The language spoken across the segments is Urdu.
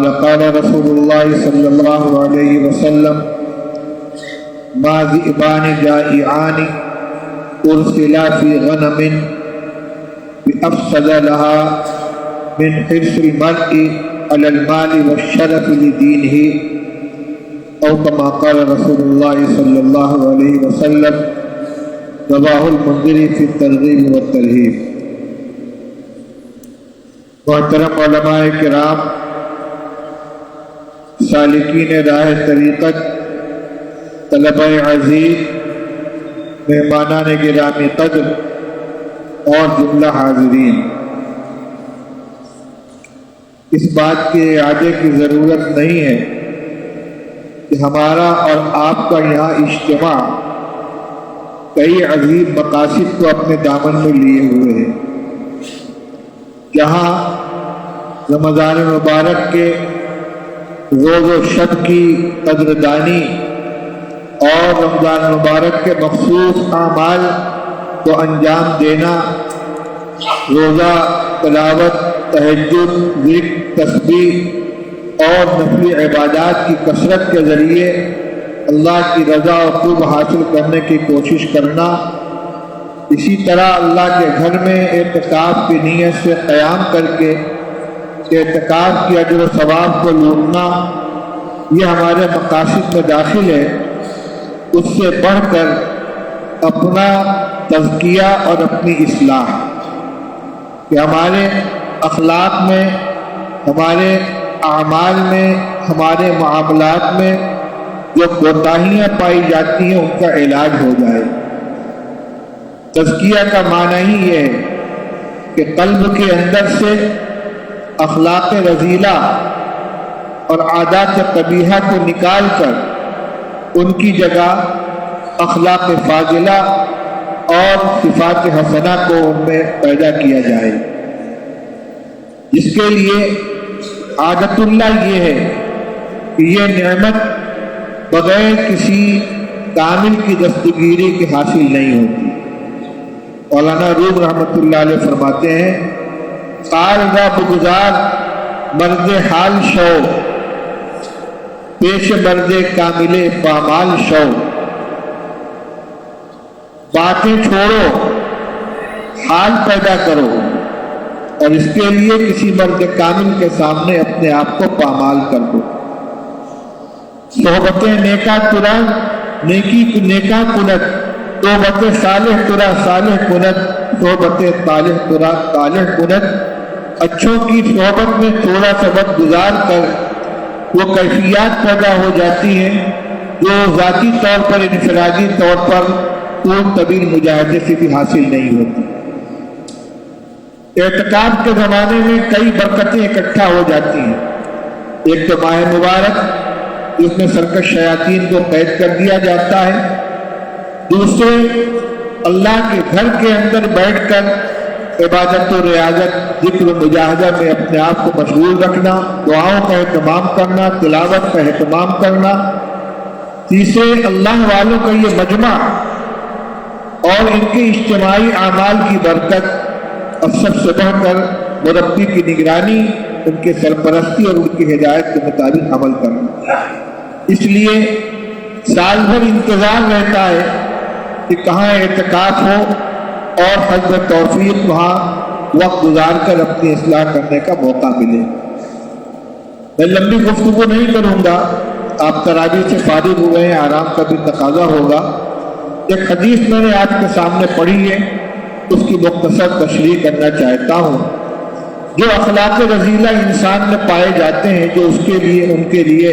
قال قال رسول الله صلى الله عليه وسلم ما ذئبان جائعان أرسلا في غنم بأفسد لها من حرص المرء على المال والشرف لدينه أو كما قال رسول الله صلى الله عليه وسلم رواه المنذري في الترغيب والترهيب محترم علماء کرام سالکین راہ طریقت طلبہ عزیز، مہمانان گرامی قدر اور جملہ حاضرین۔ اس بات کے اعادے کی ضرورت نہیں ہے کہ ہمارا اور آپ کا یہاں اجتماع کئی عظیم مقاصد کو اپنے دامن میں لیے ہوئے ہیں جہاں رمضان مبارک کے روز و شب کی قدردانی اور رمضان مبارک کے مخصوص اعمال کو انجام دینا، روزہ، تلاوت، تہجد، ذکر، تسبیح اور نفلی عبادات کی کثرت کے ذریعے اللہ کی رضا و خوب حاصل کرنے کی کوشش کرنا۔ اسی طرح اللہ کے گھر میں اعتکاف کی نیت سے قیام کر کے اعتکاف کی اجر و ثواب کو لوٹنا یہ ہمارے مقاصد میں داخل ہے، اس سے بڑھ کر اپنا تزکیہ اور اپنی اصلاح۔ کہ ہمارے اخلاق میں، ہمارے اعمال میں، ہمارے معاملات میں جو کوتاہیاں پائی جاتی ہیں، ان کا علاج ہو جائے۔ تزکیہ کا معنی ہی یہ ہے کہ قلب کے اندر سے اخلاق رضیلہ اور عادات قبیحہ کو نکال کر ان کی جگہ اخلاق فاضلہ اور صفات حسنہ کو ان میں پیدا کیا جائے۔ جس کے لیے عادت اللہ یہ ہے کہ یہ نعمت بغیر کسی کامل کی دستگیری کے حاصل نہیں ہوتی۔ مولانا روم رحمۃ اللہ علیہ فرماتے ہیں قال بگزار مرد حال شو، پیش مرد کامل پامال شو۔ باتیں چھوڑو، حال پیدا کرو اور اس کے لیے کسی مرد کامل کے سامنے اپنے آپ کو پامال کر دو۔ صحبتیں نیکا ترا، نیکی، نیکا کنت۔ توبت صالح ترا، صالح کنت۔ صحبت طالح ترا طالح کنت۔ اچھوں کی صحبت میں تھوڑا سا وقت گزار کر وہ کیفیات پیدا ہو جاتی ہیں جو ذاتی طور پر انفرادی طور پر کوئی طویل مجاہدے سے بھی حاصل نہیں ہوتی۔ اعتقاد کے زمانے میں کئی برکتیں اکٹھا ہو جاتی ہیں۔ ایک تو ماہ مبارک، اس میں سرکش شیاطین کو قید کر دیا جاتا ہے۔ دوسرے، اللہ کے گھر کے اندر بیٹھ کر عبادت و ریاضت، ذکر و مجاہدہ میں اپنے آپ کو مشغول رکھنا، دعاؤں کا اہتمام کرنا، تلاوت کا اہتمام کرنا۔ تیسرے، اللہ والوں کا یہ مجمع اور ان کے اجتماعی اعمال کی برکت۔ اور سب سے بڑھ کر مربی کی نگرانی، ان کے سرپرستی اور ان کی ہدایت کے مطابق عمل کرنا۔ اس لیے سال بھر انتظار رہتا ہے کہ کہاں اعتکاف ہو اور حضب توفیق وہاں وقت گزار کر اپنی اصلاح کرنے کا موقع ملے۔ میں لمبی گفتگو نہیں کروں گا، آپ تراجی سے فارغ ہوئے ہیں آرام کا بھی تقاضا ہوگا۔ ایک حدیث میں نے آپ کے سامنے پڑھی ہے، اس کی مختصر تشریح کرنا چاہتا ہوں۔ جو اخلاق رضیلہ انسان میں پائے جاتے ہیں، جو اس کے لیے، ان کے لیے،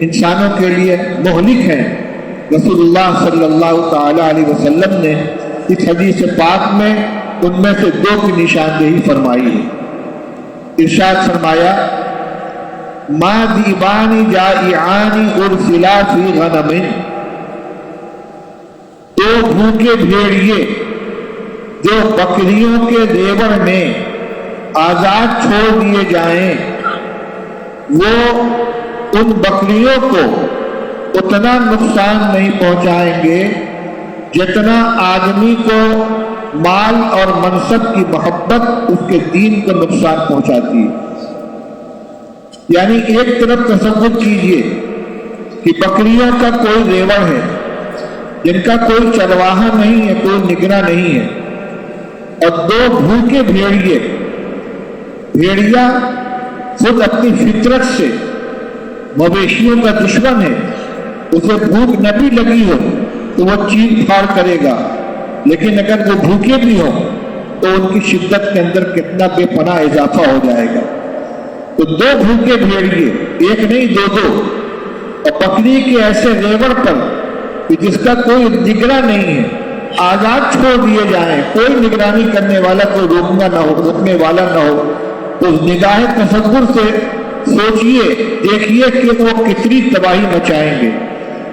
انسانوں کے لیے مہلک ہیں۔ رسول اللہ صلی اللہ تعالی علیہ وسلم نے اس حدیث پاک میں ان میں سے دو کی نشاندہی فرمائی ہے۔ ارشاد فرمایا، ما دیبانی جائعانی ارسلا فی غنم دو بھوکے بھیڑیے جو بکریوں کے دیور میں آزاد چھوڑ دیے جائیں، وہ ان بکریوں کو اتنا نقصان نہیں پہنچائیں گے جتنا آدمی کو مال اور منصب کی محبت اس کے دین کو نقصان پہنچاتی ہے۔ یعنی ایک طرف تصور کیجیے کہ بکریوں کا کوئی ریوڑ ہے، جن کا کوئی چرواہا نہیں ہے، کوئی نگرہ نہیں ہے۔ اور دو بھوکے بھیڑیے بھیڑیا خود اپنی فطرت سے مویشیوں کا دشمن ہے، اسے بھوک نہ بھی لگی ہو۔ تو وہ چیر پھاڑ کرے گا۔ لیکن اگر وہ بھوکے بھی ہوں تو ان کی شدت کے اندر کتنا بے پناہ اضافہ ہو جائے گا۔ تو دو بھوکے بھیڑیے، ایک نہیں، دو دو۔ اور بکری کے ایسے ریوڑ پر کہ جس کا کوئی نگرہ نہیں ہے، آزاد چھوڑ دیے جائیں، کوئی نگرانی کرنے والا، کوئی روکنا نہ ہو، روکنے والا نہ ہو، تو نگاہ تصور سے سوچئے دیکھیے کہ وہ کتنی تباہی مچائیں گے۔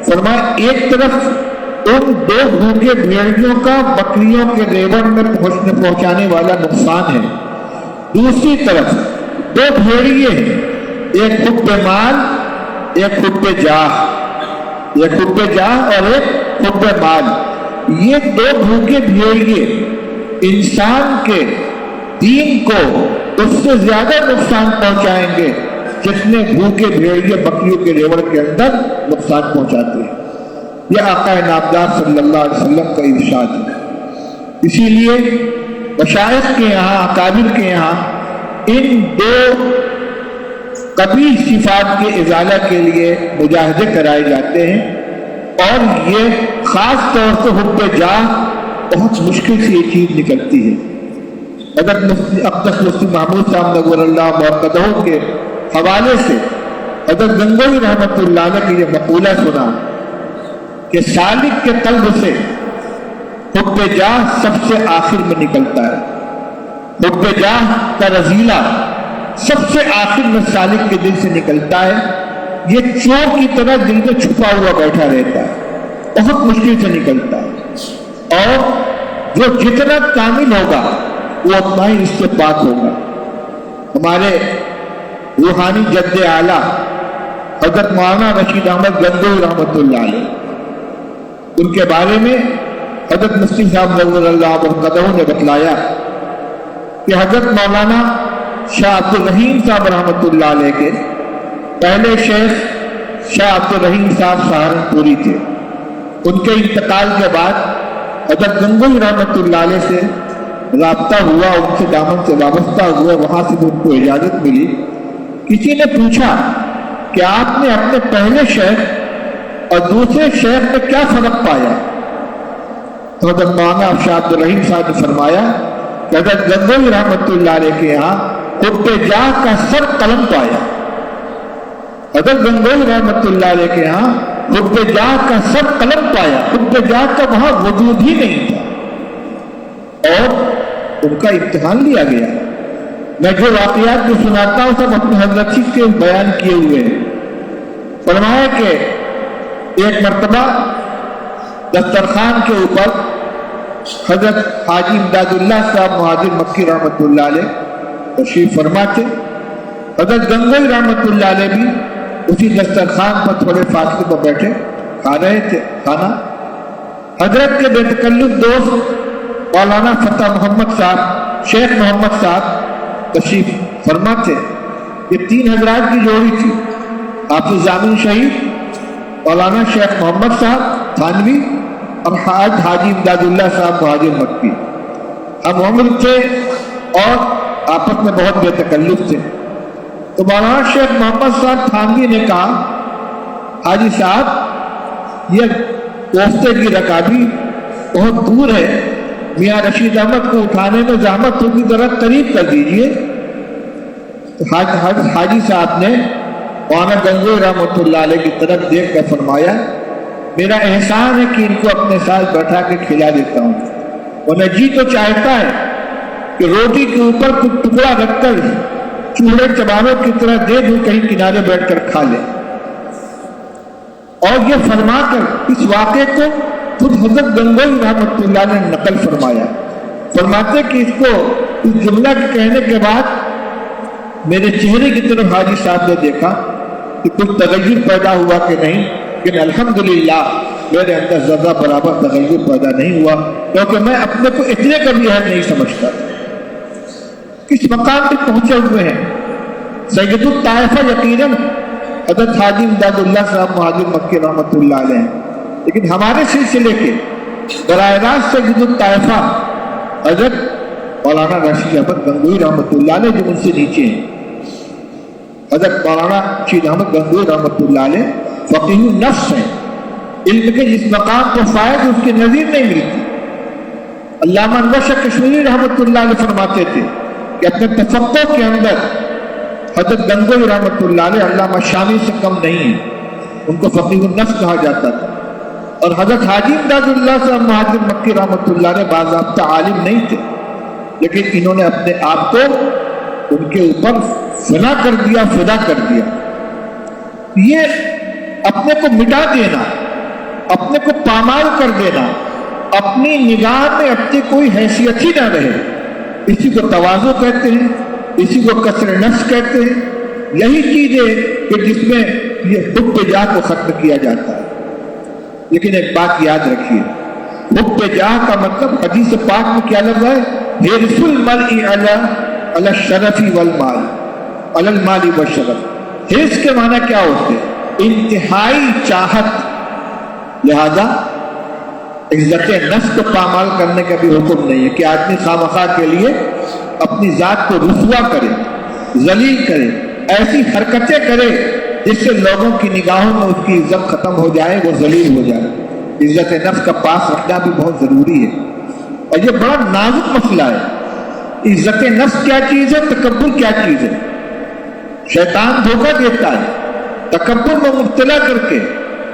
فرمایا، ایک طرف ان دو بھوکے بھیڑیوں کا بکریوں کے ریوڑ میں پہنچنے پہنچانے والا نقصان ہے۔ دوسری طرف دو بھیڑیے ہیں، ایک خود پہ مال، ایک خود پہ جاہ۔ ایک خود پہ جاہ اور ایک خود پہ مال۔ یہ دو بھوکے بھیڑیے انسان کے دین کو اس سے زیادہ نقصان پہنچائیں گے جتنے بھوکے بھیڑیے بکریوں کے ریوڑ کے اندر نقصان پہنچاتے ہیں۔ یہ آقا نابدار صلی اللہ علیہ وسلم کا ارشاد ہے۔ اسی لیے مشائق کے یہاں اکابر کے یہاں ان دو قبیل صفات کے ازالہ کے لیے مجاہدے کرائے جاتے ہیں۔ اور یہ خاص طور سے حب جاہ بہت مشکل سے یہ چیز نکلتی ہے۔ حضرت مفتی اقدس مفتی محمود صاحب نگر اللہ مرکدہ کے حوالے سے حضرت گنگوئی رحمت اللہ علیہ کی یہ مقولہ سنا۔ کہ سالک کے قلب سے حب جاہ سب سے آخر میں نکلتا ہے۔ حب جاہ کا رضیلہ سب سے آخر میں سالک کے دل سے نکلتا ہے۔ یہ چور کی طرح دل میں چھپا ہوا بیٹھا رہتا ہے۔ بہت مشکل سے نکلتا ہے۔ اور جو جتنا کامل ہوگا، وہ اتنا ہی اس سے پاک ہوگا۔ ہمارے روحانی جد اعلیٰ حضرت مولانا رشید احمد گنگو رحمۃ اللہ علیہ ان کے بارے میں حضرت مفتی صاحب نظر اللہ قدم نے بتلایا کہ حضرت مولانا شاہ عبد الرحیم صاحب رحمۃ اللہ علیہ کے پہلے شیخ شاہ عبد الرحیم صاحب سہارنپوری تھے۔ ان کے انتقال کے بعد حضرت گنگوئی رحمۃ اللہ علیہ سے رابطہ ہوا، ان سے دامن سے وابستہ ہوا، وہاں سے ان کو اجازت ملی۔ کسی نے پوچھا کہ آپ نے اپنے پہلے شیخ اور دوسرے شیخ میں کیا فرق پایا؟ تو حضرت مولانا شاہ عبد الرحیم صاحب نے فرمایا کہ حضرت گنگوئی رحمۃ اللہ علیہ کے یہاں قرب جاہ کا سر قلم پایا۔ حضرت گنگوئی رحمۃ اللہ علیہ کے یہاں قرب جاہ کا سر قلم پایا۔ قرب جاہ کا وہاں وجود ہی نہیں تھا۔ اور ان کا امتحان لیا گیا۔ میں جو واقعات جو سناتا ہوں، سب اپنے حضرت کے بیان کیے ہوئے ہیں۔ فرمایا کہ ایک مرتبہ دسترخوان کے اوپر حضرت حاجی امداد اللہ صاحب مہاجر مکی رحمۃ اللہ علیہ تشریف فرماتے، حضرت گنگوئی رحمۃ اللہ علیہ بھی اسی دسترخوان پر تھوڑے فاصلے پر بیٹھے، کھا رہے تھے، کھانا۔ حضرت کے بے تکلف دوست مولانا فتح محمد صاحب، شیخ محمد صاحب تشریف فرماتے، یہ تین حضرات کی جوڑی تھی، آپ جامع شہید مولانا شیخ محمد صاحب تھانوی اور حاج حاجی امداد اللہ صاحب، مہاجر مکی ہم عمر تھے اور آپس میں بہت بے تکلف تھے۔ تو مولانا شیخ محمد صاحب تھانوی نے کہا، حاجی صاحب، یہ کوفتے کی رکابی بہت دور ہے۔ میاں رشید احمد کو اٹھانے میں زحمت ہوگی، ذرا قریب کر دیجیے۔ تو حاجی صاحب نے مولانا گنگو رحمۃ اللہ علیہ کی طرف دیکھ کر فرمایا، میرا احسان ہے کہ ان کو اپنے ساتھ بیٹھا کے کھلا دیتا ہوں۔ انہیں جی تو چاہتا ہے کہ روٹی کے اوپر کچھ ٹکڑا رکھ کر چولہے چبانوں کی طرح دے دوں، کہیں کنارے بیٹھ کر کھا لے۔ اور یہ فرما کر اس واقعے کو خود حضرت گنگوئی رحمت اللہ نے نقل فرمایا۔ فرماتے کہ اس کو اس جملہ کے کہنے کے بعد میرے چہرے کی طرف حاجی صاحب نے دیکھا۔ کہ کچھ تغیر پیدا ہوا کہ نہیں؟ لیکن الحمدللہ، میرے اندر زیادہ برابر تغیر پیدا نہیں ہوا، کیونکہ میں اپنے کو اتنے کا بھی حل نہیں سمجھتا۔ کس مقام پہ پہنچے ہوئے ہیں۔ سید الطائفہ یقیناً حضرت حاجی امداد اللہ صاحب مہاجر مکی رحمۃ اللہ علیہ لیکن ہمارے سلسلے کے براہ راست سید الطائفہ حضرت مولانا رشید احمد گنگوئی رحمۃ اللہ علیہ جو ان سے نیچے ہیں۔ حضرت مولانا شید احمد گنگوئی رحمۃ اللہ علیہ فقیر نفس ہیں۔ علم کے جس مقام کو فائد اس کی نظیر نہیں ملتی علامہ انور کشمیری رحمۃ اللہ علیہ فرماتے تھے کہ اپنے تفقع کے اندر حضرت گنگوئی رحمۃ اللہ علیہ علامہ شامی سے کم نہیں ہے ان کو فقیر النفس کہا جاتا تھا۔ اور حضرت حاجی امداد اللہ صاحب مہاجر مکی رحمۃ اللہ علیہ باضابطہ عالم نہیں تھے۔ لیکن انہوں نے اپنے آپ کو ان کے اوپر فنا کر دیا، فدا کر دیا۔ یہ اپنے کو مٹا دینا، اپنے کو پامال کر دینا، اپنی نگاہ میں اپنی کوئی حیثیت ہی نہ رہے۔ اسی کو توازو کہتے ہیں، اسی کو کثر نفس کہتے ہیں۔ یہی چیز ہے کہ جس میں یہ حب جاہ کو ختم کیا جاتا ہے۔ لیکن ایک بات یاد رکھیے حب جاہ کا مطلب حدیث پاک میں کیا لفظ ہے؟ علی علی الشرفی والمال، علی المال والشرف۔ حرص کے معنی کیا ہوتے ہیں؟ انتہائی چاہت۔ لہذا عزت نفس کو پامال کرنے کا بھی حکم نہیں ہے کہ آدمی خواہ کے لیے اپنی ذات کو رسوا کرے، ذلیل کرے، ایسی حرکتیں کرے جس سے لوگوں کی نگاہوں میں اس کی عزت ختم ہو جائے، وہ ذلیل ہو جائے۔ عزت نفس کا پاس رکھنا بھی بہت ضروری ہے۔ اور یہ بڑا نازک مسئلہ ہے۔ عزت نفس کیا چیز ہے، تکبر کیا چیز ہے؟ شیطان دھوکہ دیتا ہے، تکبر میں مبتلا کر کے،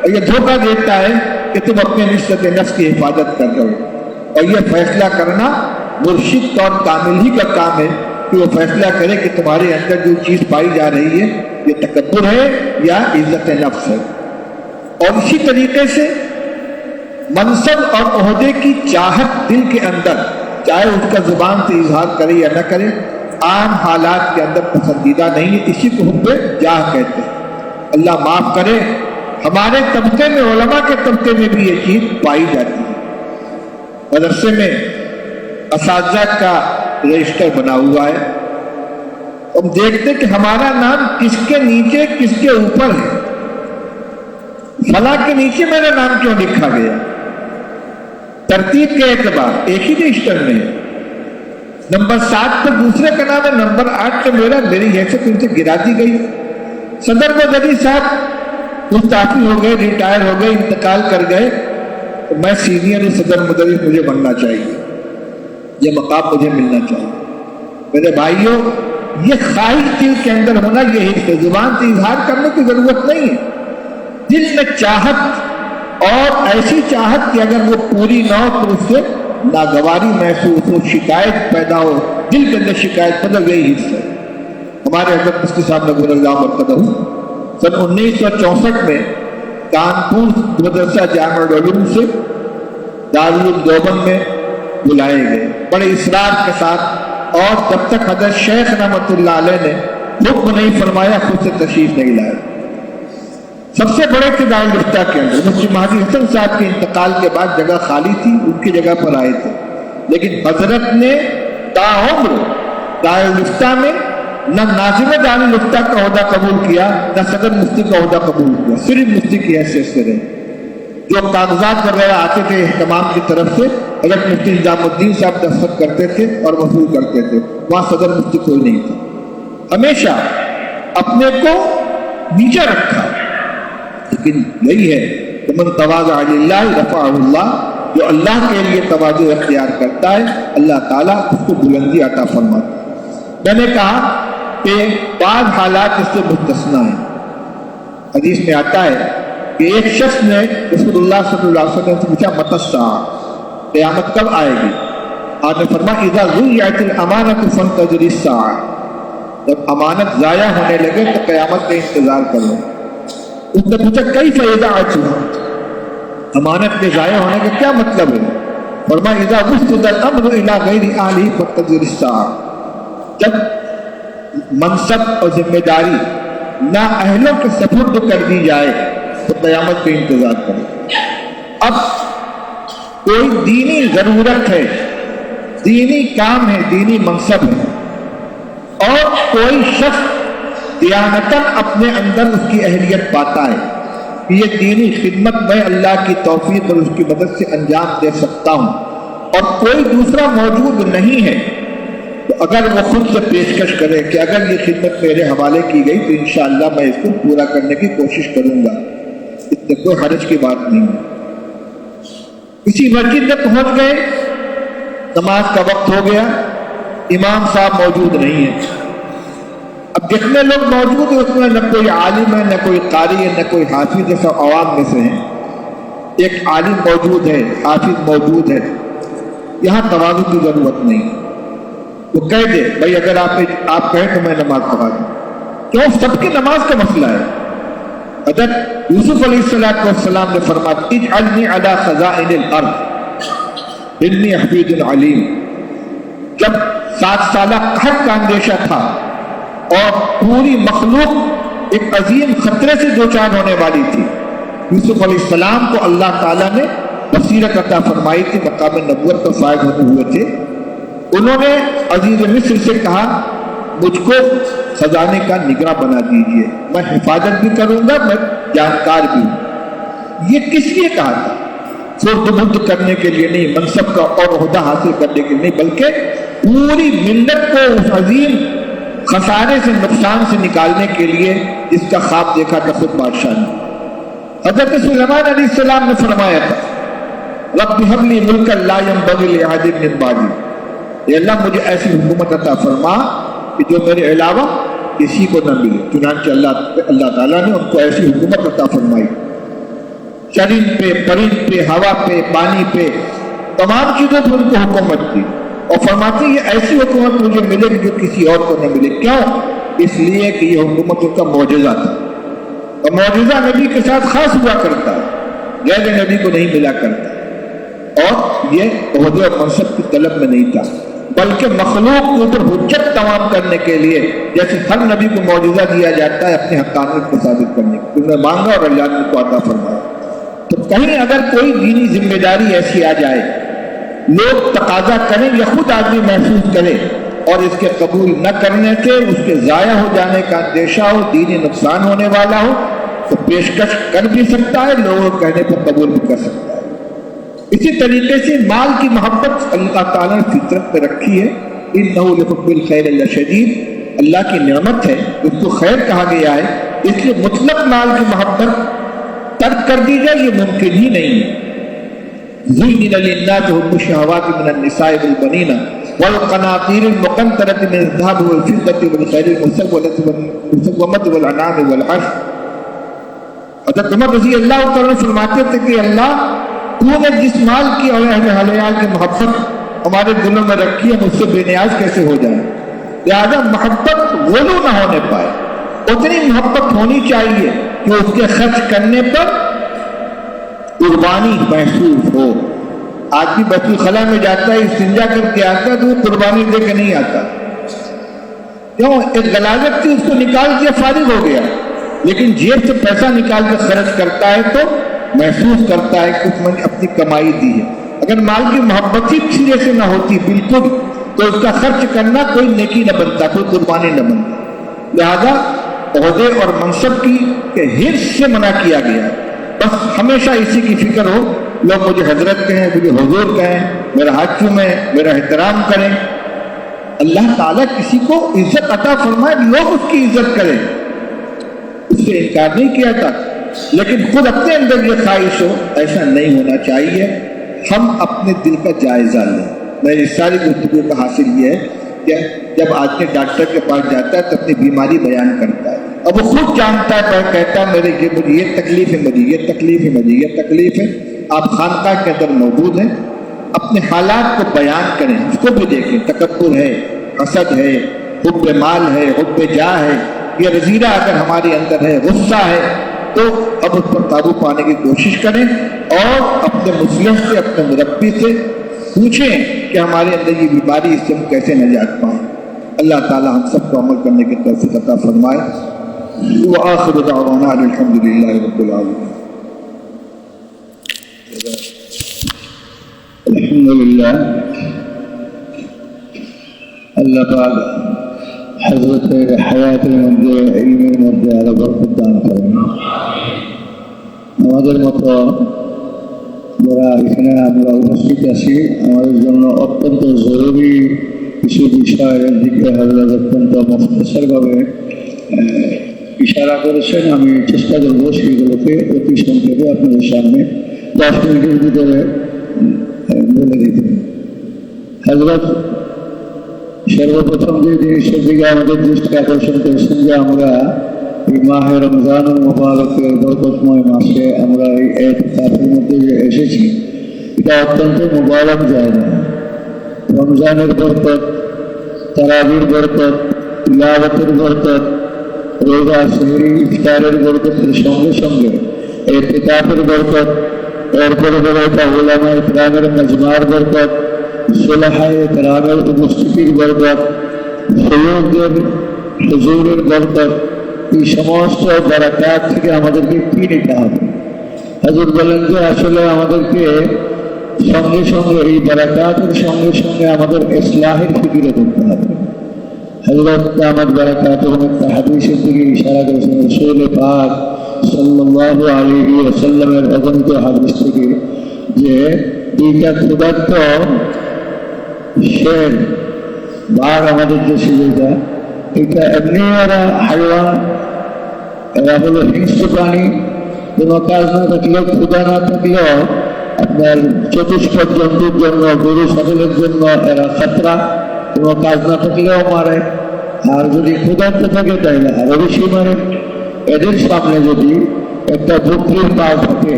اور یہ دھوکہ دیتا ہے کہ تم اپنے نسبت نفس کی حفاظت کر رہے ہو اور یہ فیصلہ کرنا مرشد اور کامل ہی کا کام ہے کہ وہ فیصلہ کرے کہ تمہارے اندر جو چیز پائی جا رہی ہے، یہ تکبر ہے یا عزت نفس ہے۔ اور اسی طریقے سے منصب اور عہدے کی چاہت دل کے اندر چاہے اس کا زبان سے اظہار کرے یا نہ کرے، عام حالات کے اندر پسندیدہ نہیں ہے، اسی کو حب جاہ کہتے ہیں۔ اللہ معاف کرے، ہمارے طبقے میں، علماء کے طبقے میں بھی یہ چیز پائی جاتی ہے۔ مدرسے میں اساتذہ کا رجسٹر بنا ہوا ہے۔ ہم دیکھتے کہ ہمارا نام کس کے نیچے، کس کے اوپر ہے۔ فلاں کے نیچے میرا نام کیوں لکھا گیا؟ ترتیب کے اعتبار ایک ہی رجسٹر میں نمبر سات پر دوسرے کا نام ہے، نمبر آٹھ پہ میرا، میری حیثیت ان سے گرا دی گئی۔ صدر مدنی صاحب مستعفی ہو گئے، ریٹائر ہو گئے، انتقال کر گئے۔ تو میں سینئر صدر مدنی مجھے بننا چاہیے۔ یہ مقام مجھے ملنا چاہیے۔ میرے بھائیوں، یہ خواہش دل کے اندر ہونا، یہ حصہ زبان سے اظہار کرنے کی ضرورت نہیں ہے۔ دل میں چاہت اور ایسی چاہت کہ اگر وہ پوری نہ ہو تو اس سے ناگواری محسوس ہو، شکایت پیدا ہو، دل کے اندر شکایت مطلب یہی حصہ ہمارے حضرت مفتی صاحب نبول اللہ مرکز سن انیس سو چونسٹھ میں کانپور مدرسہ جامع العلوم سے دارالدوبن میں بلائے گئے۔ بڑے اصرار کے ساتھ اور جب تک حضرت شیخ رحمت اللہ علیہ نے حکم نہیں فرمایا، خود سے تشریف نہیں لائے۔ سب سے بڑے تھے دارالفتہ کے اندر مفتی مہدی حسن صاحب کے انتقال کے بعد جگہ خالی تھی، ان کی جگہ پر آئے تھے۔ لیکن حضرت نے تاہم دارالفتہ میں نہ ناظم دارالفتہ کا عہدہ قبول کیا، نہ صدر مفتی کا عہدہ قبول کیا۔ صرف مفتی کی حیثیت سے رہے جو کاغذات وغیرہ آتے تھے اہتمام کی طرف سے، حضرت مفتی نظام الدین صاحب دستخط کرتے تھے اور وصول کرتے تھے۔ وہاں صدر مفتی کوئی نہیں تھا۔ ہمیشہ اپنے کو نیچے رکھا۔ لیکن یہی ہے۔ کہ من تواضع اللہ رفع اللہ، جو اللہ کے لیے تواضع اختیار کرتا ہے، اللہ تعالیٰ اس کو بلندی عطا فرماتا ہے۔ میں نے کہا کہ بعض حالات اس سے مستثنا ہیں۔ حدیث میں آتا ہے کہ ایک شخص نے رسول اللہ صلی اللہ علیہ وسلم سے پوچھا متسا قیامت کب آئے گی؟ آپ نے فرما اذا ضیعت الامانت فانتظر الساعه جب امانت ضائع ہونے لگے تو قیامت کا انتظار کرو۔ اس نے پوچھا، کئی فائدہ آ چکا؟ امانت کے ضائع ہونے کا کیا مطلب ہے؟ فرما اذا وسد الامر الى غیر اہلی فانتظر الساعه جب منصب اور ذمہ داری نہ اہلوں کے سپرد کر دی جائے، تو قیامت کا انتظار کرے۔ اب کوئی دینی ضرورت ہے، دینی کام ہے، دینی منصب ہے، اور کوئی شخص دیانتن اپنے اندر اس کی اہلیت پاتا ہے کہ یہ دینی خدمت میں اللہ کی توفیق اور اس کی مدد سے انجام دے سکتا ہوں اور کوئی دوسرا موجود نہیں ہے تو اگر وہ خود سے پیشکش کرے کہ اگر یہ خدمت میرے حوالے کی گئی تو انشاءاللہ میں اس کو پورا کرنے کی کوشش کروں گا۔ اس میں کوئی حرج کی بات نہیں ہے۔ اسی مسجد میں پہنچ گئے۔ نماز کا وقت ہو گیا۔ امام صاحب موجود نہیں ہیں۔ اب جتنے لوگ موجود ہیں اس میں نہ کوئی عالم ہے، نہ کوئی قاری ہے، نہ کوئی حافظ ہے سب عوام میں سے ہیں۔ ایک عالم موجود ہے، حافظ موجود ہے۔ یہاں توازن کی ضرورت نہیں۔ وہ کہہ دے، بھائی اگر آپ آپ کہیں تو میں نماز پڑھا دوں۔ کیوں؟ سب کی نماز کا مسئلہ ہے۔ حضرت یوسف علیہ السلام والسلام نے فرمایا، اجعلنی علی خزائن الارض انی حفیظ علیم جب سات سالہ قحط کا اندیشہ تھا اور پوری مخلوق ایک عظیم خطرے سے دو چار ہونے والی تھی۔ یوسف علیہ السلام کو اللہ تعالیٰ نے بصیرت عطا فرمائی تھی مقام نبوت پر فائد ہوتے ہوئے تھے۔ انہوں نے عزیز مصر سے کہا، مجھ کو خزانے کا نگراں بنا دیجیے۔ میں حفاظت بھی کروں گا، میں جانکار بھی ہوں۔ یہ کس لیے کہا تھا؟ فرد بد کرنے کے لیے نہیں، منصب کا اور عہدہ حاصل کرنے کے لیے نہیں، بلکہ پوری ملت کو اس عظیم خسارے سے نقصان سے نکالنے کے لیے اس کا خواب دیکھا تھا خود بادشاہ نے۔ حضرت سلیمان علیہ السلام نے فرمایا تھا رب حبلی ملک اللہ من بعدی اے اللہ، مجھے ایسی حکومت عطا فرما کہ جو میرے علاوہ کسی کو نہ ملے۔ چنانچہ اللہ اللہ تعالیٰ نے ان کو ایسی حکومت عطا فرمائی۔ چرند پہ پرند پہ، ہوا پہ، پانی پہ، تمام چیزوں پہ ان کو حکومت دی۔ اور فرماتے یہ ایسی حکومت مجھے ملے گی جو کسی اور کو نہ ملے۔ کیوں؟ اس لیے کہ یہ حکومت ان کا معجزہ تھا۔ اور معجزہ نبی کے ساتھ خاص ہوا کرتا ہے۔ غیر نبی کو نہیں ملا کرتا۔ اور یہ عہدے اور منصب کی طلب میں نہیں تھا۔ بلکہ مخلوق کے اوپر حجت تمام کرنے کے لیے جیسے ہر نبی کو معجزہ دیا جاتا ہے اپنی حقانیت کو ثابت کرنے کے لیے۔ مانگا اور اللہ نے کو عطا فرمایا۔ تو کہیں اگر کوئی دینی ذمہ داری ایسی آ جائے لوگ تقاضا کریں یا خود آدمی محسوس کرے اور اس کے قبول نہ کرنے کے اس کے ضائع ہو جانے کا اندیشہ ہو، دینی نقصان ہونے والا ہو، تو پیشکش کر بھی سکتا ہے، لوگوں کے کہنے پر قبول بھی کر سکتا ہے۔ اسی طریقے سے مال کی محبت اللہ تعالیٰ نے فطرت پہ رکھی ہے۔ ان نحب الخیر اللہ شدید۔ اللہ کی نعمت ہے، اس کو خیر کہا گیا ہے۔ اس لیے مطلق مال کی محبت ترک کر دی جائے، یہ ممکن ہی نہیں ہے۔ زين للناس حب الشهوات من النساء والبنين والقناطير المقنطرة من الذهب والفضة والخيل المسومة والأنعام والحرث حضرت عمر رضی اللہ تعالیٰ فرماتے تھے کہ اللہ تو نے جس مال کی اور اہل حلیال کی محبت ہمارے دلوں میں رکھی ہے مجھ سے بے نیاز کیسے ہو جائے لہذا محبت غلو نہ ہونے پائے۔ اتنی محبت ہونی چاہیے کہ اس کے خرچ کرنے پر قربانی محسوس ہو۔ آدمی بیت الخلا میں جاتا ہے استنجا کر کے آتا ہے تو وہ قربانی دے کے نہیں آتا۔ کیوں؟ ایک غلاظت تھی، اس کو نکال کے فارغ ہو گیا۔ لیکن جیب سے پیسہ نکال کے خرچ کرتا ہے تو محسوس کرتا ہے کہ اس میں نے اپنی کمائی دی ہے۔ اگر مال کی محبت ہی سرے سے نہ ہوتی، بالکل، تو اس کا خرچ کرنا کوئی نیکی نہ بنتا، کوئی قربانی نہ بنتا۔ لہذا عہدے اور منصب کی کہ حرص سے منع کیا گیا۔ ہے بس ہمیشہ اسی کی فکر ہو۔ لوگ مجھے حضرت کہیں، مجھے حضور کہیں میرا ہاتھ چومیں میرا احترام کریں۔ اللہ تعالیٰ کسی کو عزت عطا فرمائے، لوگ اس کی عزت کریں۔ اس سے انکار نہیں کیا تھا۔ لیکن خود اپنے اندر یہ خواہش ہو، ایسا نہیں ہونا چاہیے۔ ہم اپنے دل کا جائزہ لیں۔ میری ساری گفتگو کا حاصل یہ ہے کہ جب آدمی ڈاکٹر کے پاس جاتا ہے تو اپنی بیماری بیان کرتا ہے۔ اب وہ خود جانتا ہے کہتا ہے، میرے یہ مجھے یہ تکلیف ہے، مجھے یہ تکلیف ہے، مجھے یہ تکلیف ہے۔ آپ خانقاہ کے اندر موجود ہیں۔ اپنے حالات کو بیان کریں، اس کو بھی دیکھیں۔ تکبر ہے، حسد ہے، حب مال ہے، حب جا ہے۔ یہ رضیرہ اگر ہمارے اندر ہے، غصہ ہے، تو اب اس پر قابو پانے کی کوشش کریں۔ اور اپنے مسلم سے، اپنے مربی سے پوچھیں کہ ہمارے اندر یہ بیماری اس سے ہم کیسے نجات پائیں۔ اللہ تعالی ہم سب کو عمل کرنے کی توفیق عطا فرمائے۔ وآخر دعوانا الحمد لله رب العالمين الحمد لله اللہ پاک হজরতের হায়াতের মধ্যে ইলমের মধ্যে আরো বরকত দান করেন আমাদের মতো যারা এখানে আমরা উপস্থিত আছি আমাদের জন্য অত্যন্ত জরুরি কিছু বিষয়ের দিকে হজরত অত্যন্ত মুখতসরভাবে ইশারা করেছেন, আমি চেষ্টা করব সেগুলোকে অতি সংক্ষেপে আপনাদের সামনে দশ মিনিটের ভিতরে বলে দিতে। হজরত সর্বপ্রথম যে জিনিসের দিকে আমাদের দৃষ্টি আকর্ষণ করেছেন যে আমরা এই মাহে রমজান মোবারকের বরকতময় মাসে আমরা এই এক কাপের মধ্যে যে এসেছি, এটা অত্যন্ত মোবারক জায়গা। রমজানের বরকত, তারাবির বরকত তিলাবতের বরকত রোজা শহরি ইফতারের বরকতের সঙ্গে সঙ্গে এই কিতাবের বরকত, এরপরে বরকত ওলামায় প্রাণের মজমার বরকত, সোলাহায় গ্রামের উপস্থিতির বরকত, সৈয়দের, হুজুরের বরকত, এই সমস্ত বারাকাত থেকে আমাদেরকে কি নিতে হবে? হাজুর বলেন যে আসলে আমাদেরকে সঙ্গে সঙ্গে এই বারাকাতের সঙ্গে সঙ্গে আমাদের ইসলাহের ফিকিরে করতে হবে। হজরত আহমদ বারাকাত এবং একটা হাদিসের ইশারা করেছেন, রসুল পাক ওয়াসাল্লামের অগণিত হাদিস থেকে যে দুইটা ক্ষুধার্ত শের বাঘ আমাদের দেশে যেটা এটা এমনি এরা হাইওয়ান এরা হলো হিংস্র প্রাণী, কোনো কাজ না থাকলেও আপনার চতুষ্পদ জন্তুর জন্য, গরু, ছাগলের জন্য এরা খাতরা কোনো কাজ না থাকলেও মারে। আর যদি ক্ষুধার্ত থাকে তাহলে আরও বেশি মারে এদের সামনে যদি একটা বকরির পা থাকে,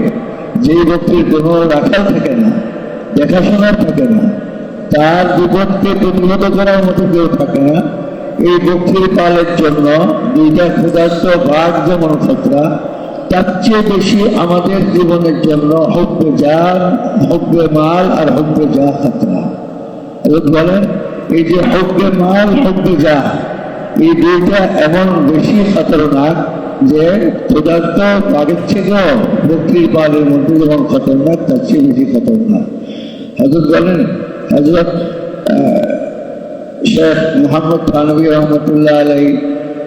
যেই বকরির কোনো রাখাল থাকে না, দেখাশোনার থাকে না, তার জীবনকে প্রতিহত করার মতো কেউ থাকে না, এই বকরির পালের জন্য দুইটা ক্ষুধার্ত বাঘ যেমন খতরা, তার চেয়ে বেশি আমাদের জীবনের জন্য হব্বে জান, হব্বে মাল আর হব্বে যা খাতরা। বলেন এই যে হব্বে মাল হব্বে যা, এই দুইটা এমন বেশি খতরনাক যে ক্ষুধার্ত বাঘের থেকেও বকরির পালের মধ্যে যেমন খতরনাক, তার চেয়ে বেশি খতরনাক। হজরত বলেন হজরত শেখ মোহাম্মদ থানবী রহমতুল্লাহ আলাই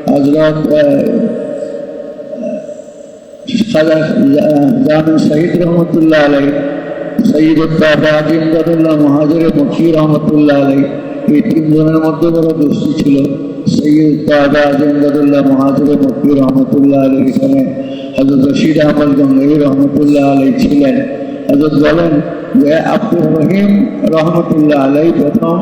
হজরত জামিন শহীদ রহমতুল্লাহ আলাই সঈদ উত্তাবাদিমদাদুল্লাহ মহাজের মকি রহমতুল্লাহ আলাই এই তিনজনের মধ্যে বড় দোস্তি ছিল সৈয়দ উত্তাবাদিমদাদুল্লাহ মহাজের মকি রহমতুল্লাহ আলাই এখানে হজরত রশিদ আহমদ গঙ্গী রহমতুল্লাহ আলাই ছিলেন। হজরত বলেন যে, আব্দুর রহিম রহমতুল্লাহ আলাই প্রথম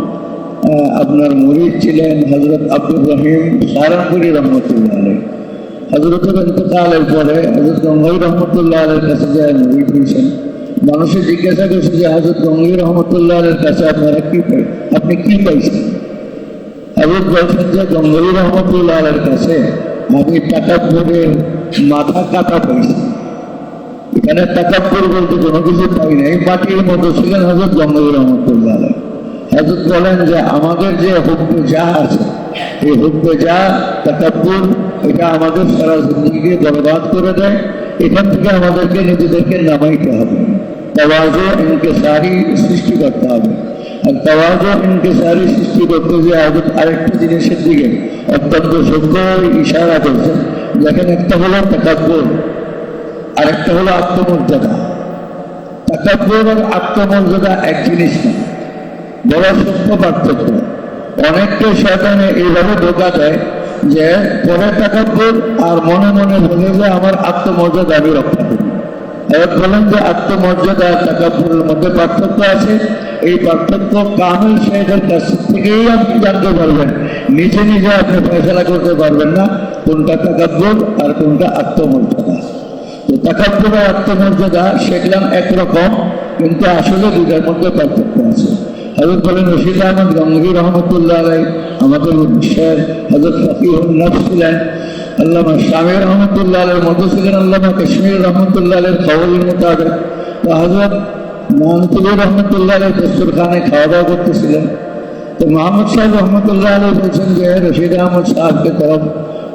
আপনার মুরিদ ছিলেন হজরত আব্দুর রহিম সারানপুরি রহমতুল্লাহ আলাই হজরতের ইন্তকালের পরে হজরত গঙ্গই রহমতুল্লাহ আলের কাছে যায় মুরিদ হয়েছেন। মানুষের জিজ্ঞাসা করছে যে হজরত গঙ্গই রহমতুল্লাহ কাছে আপনারা কি আপনি কি পাইছেন? হজরত বলছেন যে গঙ্গই রহমতুল্লাহ কাছে, আমি ভরে মাথা কাটা পাইছি। এখানে তাকাব্বর বলতে কোনো কিছু পাই নাই মাটির মতো ছিলেন হজরত গঙ্গবী রহমতুল্লাহ হজরত বলেন যে, আমাদের যে হুব্বে যা আছে, এই হুব্বে যা তাকাব্বর এটা আমাদের সারা জিন্দগিকে বরবাদ করে দেয়। এখান থেকে আমাদেরকে নিজেদেরকে নামাইতে হবে। তাওয়াজো ইনকেসারি সৃষ্টি করতে হবে আর তাওয়াজো ইনকেসারি সৃষ্টি করতে যে হজরত আরেকটা জিনিসের দিকে অত্যন্ত সূক্ষ্ম ইশারা করছেন দেখেন একটা হলো তাকাব্বর আরেকটা হলো আত্মমর্যাদা তাকাব্বর আর আত্মমর্যাদা এক জিনিস না বড় সূক্ষ্ম পার্থক্য অনেককে শয়তানে এইভাবে ধোকা দেয় যে পরে তাকাব্বর আর মনে মনে বলে যে আমার আত্মমর্যাদা আমি রক্ষা করি বলেন যে আত্মমর্যাদা আর মধ্যে পার্থক্য আছে। এই পার্থক্য কামিল কাছ থেকেই আপনি জানতে পারবেন। নিজে নিজে আপনি ফেসলা করতে পারবেন না, কোনটা আর কোনটা আত্মমর্যাদা। তো আর আত্মমর্যাদা শিখলাম একরকম, কিন্তু আসলে দুটার মধ্যে পার্থক্য আছে। হজরত বলেন, রশিদ আহমদ গঙ্গী রহমতুল্লাহ আমাদের শের হজরত ফকিউল্লাহ ছিলেন। আল্লামা শামির রহমতুল্লাহ আলের মধুসূদন আল্লামা কাশ্মীর রহমতুল্লাহ আলের খবরের মোতাবেক তো হজরত মোহাম্মদুল্লাহ রহমতুল্লাহ আলের দস্তুর খানে খাওয়া দাওয়া করতেছিলেন। তো মোহাম্মদ সাহেব রহমতুল্লাহ আলী বলছেন যে রশিদ আহমদ সাহেবকে তরফ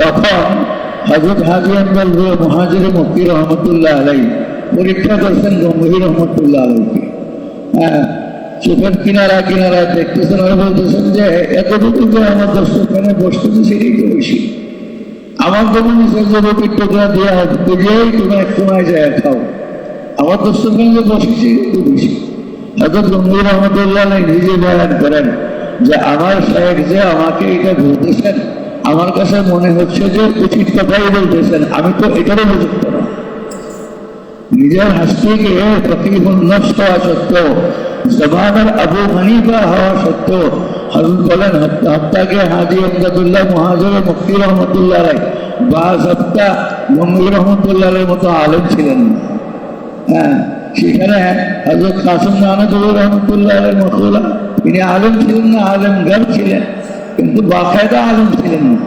তখন হজরত হাজি আন্দোল মহাজির মুক্তি রহমতুল্লাহ আলাই পরীক্ষা করছেন গম্ভীর রহমতুল্লাহ আলাইকে হ্যাঁ চোখের কিনারা কিনারা দেখতেছেন আর বলতেছেন যে, এতটুকু যে আমার দর্শকখানে বসতেছে সেটাই তো বেশি। আমার যে রুটির টুকরা দেওয়া বুঝেই তুমি এক কোনায় যায় খাও। আমার দর্শকখানে যে বসেছি তো বেশি। হয়তো গম্ভীর রহমতুল্লাহ নিজে বয়ান করেন যে, আমার সাহেব যে আমাকে এটা বলতেছেন, আমার কাছে মনে হচ্ছে যে উচিত কথাই বলতেছেন। আমি তো এটারও উপযুক্ত না। নিজের নফস হওয়া সত্ত্বেও জবানের আবু হানিফা হওয়া সত্ত্বেও হজরত বলেন হত্যাকে হাজি আমদাদুল্লাহ মহাজর মুক্তি রহমতুল্লাহ রায় বা সপ্তা গম্ভীর রহমতুল্লাহ মতো আলেম ছিলেন। না হ্যাঁ সেখানে হজরত কাসম নানদুল্লাহ রহমতুল্লাহ মতুল্লাহ তিনি আলেম ছিলেন না আলেম গার ছিলেন, কিন্তু বাকায়দা আলেম ছিলেন। না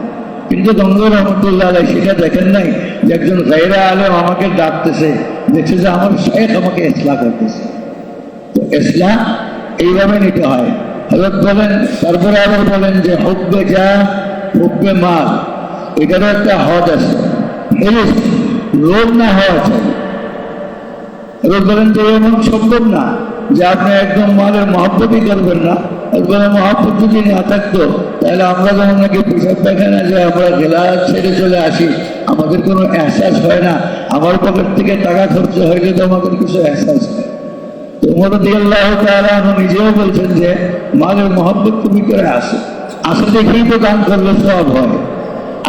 কিন্তু গঙ্গা রহমতুল্লাহ আলাই সেটা দেখেন নাই যে একজন গাইরা আলেম আমাকে ডাকতেছে, দেখছে যে আমার শেখ আমাকে ইসলাম করতেছে। ইসলাম এইভাবে নিতে হয়। হজরত বলেন, তারপরে আবার বলেন যে, হুব্বে যা, হুব্বে মাল। এটারও একটা হদ আছে। রোগ না হওয়া চাই। এবার বলেন যে, এমন সম্ভব না যে আপনি একদম মালের মহব্বতই করবেন না। একবার মহব্বত যদি না থাকতো, তাহলে আমরা যেমন নাকি পেশাব পায়খানা যে আমরা গেলা ছেড়ে চলে আসি, আমাদের কোনো এহসাস হয় না। আমার পকেট থেকে টাকা খরচ হইলে তো আমাদের কিছু এহসাস হয় তো মোদী আল্লাহ তাআলা নিজেও বলছেন যে মালের মহব্বত তুমি করে আসো। আসো দেখেই তো দান করলে সব হয়।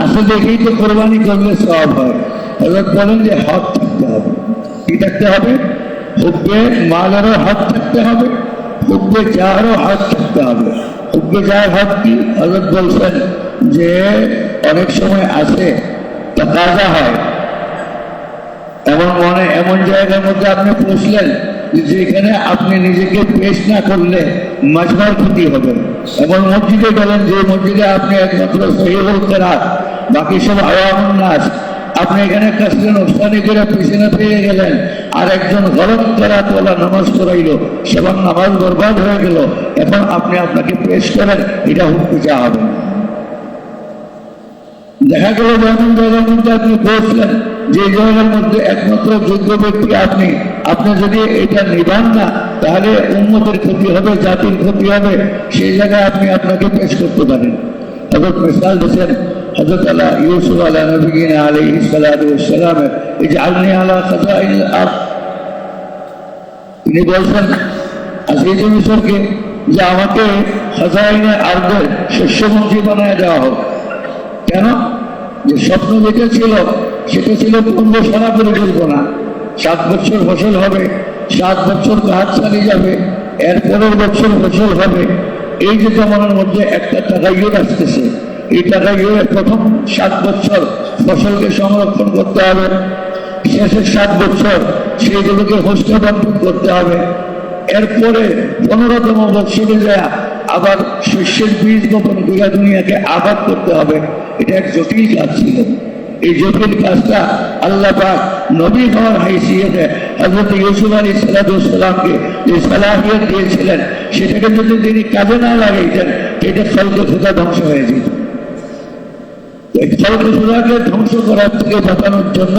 আসো দেখেই তো কোরবানি করলে সব হয়। এবার বলেন যে, হক থাকতে হবে। কি থাকতে হবে? হুব্বে মালেরও হক থাকতে হবে, হুব্বে যারও হক থাকতে হবে। হুব্বে যার হক কি? হজরত বলছেন যে, অনেক সময় আসে তা কাজা হয় এমন মনে, এমন জায়গার মধ্যে আপনি পৌঁছলেন যেখানে আপনি নিজেকে পেশ না করলে মাজমার ক্ষতি হবে। এমন মসজিদে গেলেন যে মসজিদে আপনি একমাত্র সহিবুল বাকি সব আওয়ামুল নাস। আপনি এখানে কাছে অনুষ্ঠানে করে পিছনে পেয়ে গেলেন, আর একজন গরম কেরাত ওলা নামাজ করাইল সেবার নামাজ বরবাদ হয়ে গেল। এখন আপনি আপনাকে পেশ করেন, এটা হুকুম চা হবে। না দেখা গেল জায়গার মধ্যে আপনি পৌঁছলেন যে জায়গার মধ্যে একমাত্র যোগ্য ব্যক্তি আপনি। আপনি যদি এটা নিবান না, তাহলে উন্নতের ক্ষতি হবে, জাতির ক্ষতি হবে। সেই জায়গায় আপনি আপনাকে পেশ করতে পারেন। হজরত মিসাল দিয়েছেন হজরত আল্লাহ ইউসুফ আল্লাহ নবীন আলী সালামের এই যে আলনি খাজা আপ তিনি বলছেন, আজিজ মিশরকে যে আমাকে খাজাইনে আর্দের শস্যমন্ত্রী বানায় দেওয়া হোক। কেন? যে স্বপ্ন যেটা ছিল, সেটা ছিল পূর্ণ সারা পরিকল্পনা। সাত বছর ফসল হবে, সাত বছর কাজ চালিয়ে যাবে, এর পরের বছর ফসল হবে। এই যে জমানোর মধ্যে একটা টাকা ইউর আসতেছে, এই টাকা ইউরের প্রথম সাত বছর ফসলকে সংরক্ষণ করতে হবে। শেষের সাত বছর সেইগুলোকে বন্টন করতে হবে। এরপরে পনেরোতম বৎসরে যায় আবার শস্যের বীজ বপন করে দুনিয়াকে আবাদ করতে হবে। এটা এক জটিল কাজ ছিল। এই জটিল কাজটা আল্লাহ পাক নবী হওয়ার হাইসিয়তে হজরত ইউসুফ আলী সালাদুসালামকে যে সালাহিয়ত দিয়েছিলেন, সেটাকে যদি তিনি কাজে না লাগাইতেন, এটা ফলকে খোদা ধ্বংস হয়ে যেত। ফলকে খোদাকে ধ্বংস করার থেকে বাঁচানোর জন্য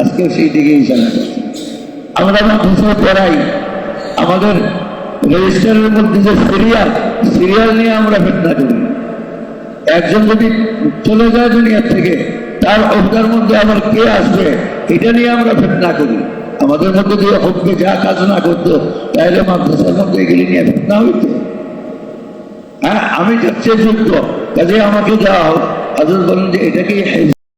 আজকে সেই দিকে ইশারা করছেন আমরা মাদ্রাসায় পড়াই। আমাদের রেজিস্টারের মধ্যে যে সিরিয়াল সিরিয়াল নিয়ে আমরা ফেতনা করি। একজন যদি চলে যায় দুনিয়ার থেকে, তার অবদার মধ্যে আবার কে আসবে, এটা নিয়ে আমরা ফেতনা করি। আমাদের মধ্যে যে হককে যা কাজ না করতো, তাহলে মাদ্রাসার মধ্যে এগুলি নিয়ে ফেতনা হইতো। হ্যাঁ আমি যাচ্ছে যোগ্য কাজে আমাকে দেওয়া হোক। হাজর বলেন যে এটাকেই হেফজ